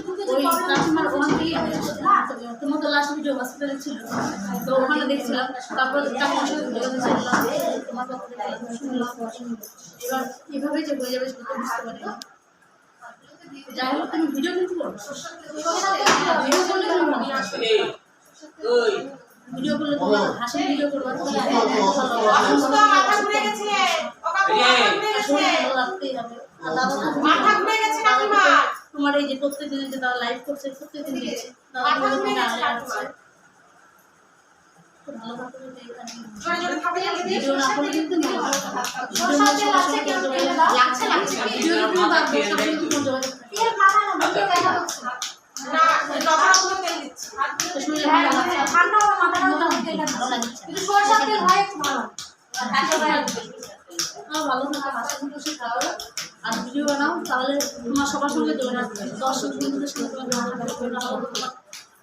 ওই তোমার তো লাস্ট ভিডিও হসপিটালে ছিল। তো ওখানে দেখছিলাম তারপর কাকিমার সাথে যোগাযোগ করলাম তোমার শুনলাম এবার এভাবেই যে হয়ে যাবে সেটা বুঝতে পারি যাই হোক তুমি ভিডিও কিন্তু ভিডিও করলে তুমি ভিডিও করলে তোমার হাসির ভিডিও করবা তোমার মাথা ঘুরে গেছে। মাথা ঘুরে তোমার এই যে প্রত্যেকদিন যে তারা লাইভ করছে দিচ্ছে আসছে কাকিমা। খুব ভালো তেল আছে। এর মাথা না না আর ভিডিও বানাও তাহলে তোমার সবার সঙ্গে যোগাযোগ দর্শক বন্ধুদের সঙ্গে তোমার যোগাযোগ হবে, না তোমার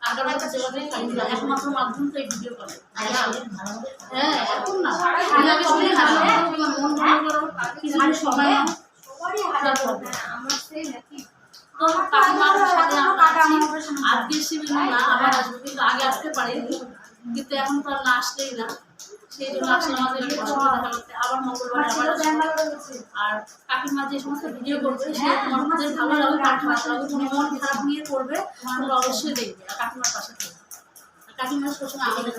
আগের মতো যোগাযোগ থাকবে একমাত্র মাধ্যম তো এই ভিডিও করে। হ্যাঁ এখন না। মন ভালো করো কিছু সময়। আজকে শিবির না আবার আসব কিন্তু আগে আসতে পারি কিন্তু এখন তো আর না আসলেই না। সেই জন্য আসলে আমাদের আবার মঙ্গলবার আবার আর কাকিমা যে সমস্ত ভিডিও করছে সে তোমার ভালো লাগবে। তুমি মন খারাপ নিয়ে করবে তোমরা অবশ্যই দেখবে। আর কাকিমার পাশে থাকবে কাকিমার সবসময় আমাদের